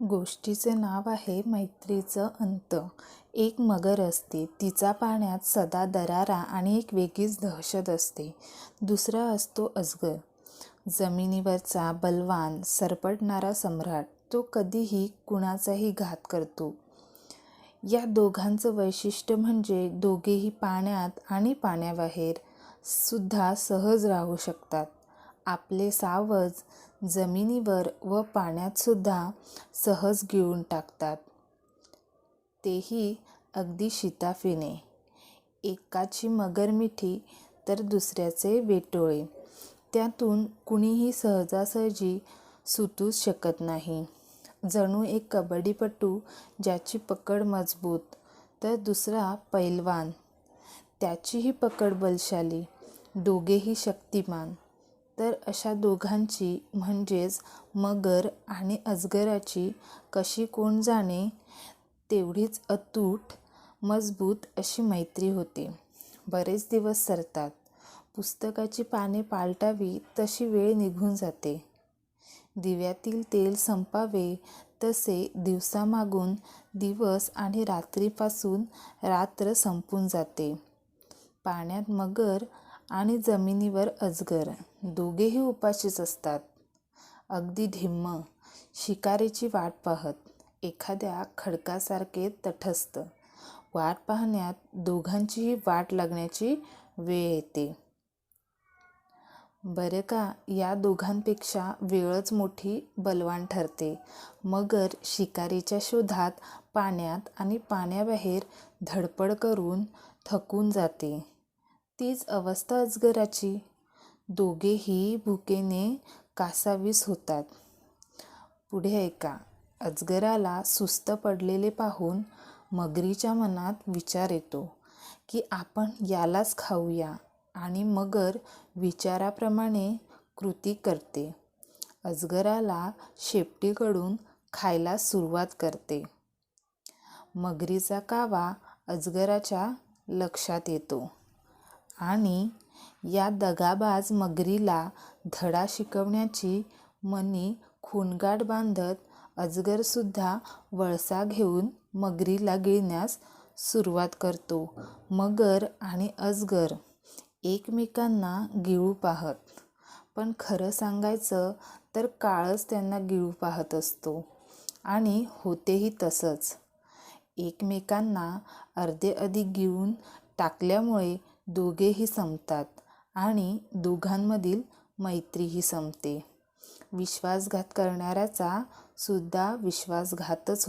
गोष्टीचे नाव आहे मैत्रीचं अंत. एक मगर असते तिचा पाण्यात सदा दरारा आणि एक वेगळीच दहशत असते. दुसरा असतो अजगर. जमिनीवरचा बलवान सरपटणारा सम्राट तो कधीही कुणाचाही घात करतो. या दोघांचं वैशिष्ट्य म्हणजे दोघेही पाण्यात आणि पाण्याबाहेर सुद्धा सहज राहू शकतात. आपले सावज जमिनीवर व पाण्यातसुद्धा सहज गिळून टाकतात. तेही अगदी शिताफीने. एकाची मगर मिठी तर दुसऱ्याचे वेटोळे. त्यातून कुणीही सहजासहजी सुटूच शकत नाही. जणू एक कबड्डीपटू ज्याची पकड मजबूत तर दुसरा पैलवान. त्याचीही पकड बलशाली. दोघेही शक्तिमान. तर अशा दोघांची म्हणजेच मगर आणि अजगराची कशी कोण जाणे तेवढीच अतूट मजबूत अशी मैत्री होते. बरेच दिवस सरतात. पुस्तकाची पाने पालटावी तशी वेळ निघून जाते. दिव्यातील तेल संपावे तसे दिवसामागून दिवस आणि रात्रीपासून रात्र संपून जाते. पाण्यात मगर आणि जमिनीवर अजगर. दोघेही उपाशीच असतात. अगदी धिम्म शिकारीची वाट पाहत एखाद्या खडकासारखे तटस्थ. वाट पाहण्यात दोघांचीही वाट लागण्याची वेळ येते. बरं का या दोघांपेक्षा वेळच मोठी बलवान ठरते. मगर शिकारीच्या शोधात पाण्यात आणि पाण्याबाहेर धडपड करून थकून जाते. तीच अवस्था अजगराची दोघेही भुकेने कासावीस होतात. पुढे ऐका. अजगराला सुस्त पडलेले पाहून मगरीच्या मनात विचार येतो की आपण यालाच खाऊया आणि मगर विचाराप्रमाणे कृती करते. अजगराला शेपटीकडून खायला सुरुवात करते. मगरीचा कावा अजगराच्या लक्षात येतो. आणि या दगाबाज मगरीला धडा शिकवण्याची मनी खूणगाठ बांधत अजगरसुद्धा वळसा घेऊन मगरीला गिळण्यास सुरुवात करतो. मगर आणि अजगर एकमेकांना गिळू पाहत. पण खरं सांगायचं तर काळच त्यांना गिळू पाहत असतो. आणि होतेही तसंच. एकमेकांना अर्धे अधिक गिळून टाकल्यामुळे दोघेही संपतात आणि दोघांमधील मैत्रीही संपते. विश्वासघात करणाऱ्याचा सुद्धा विश्वासघातच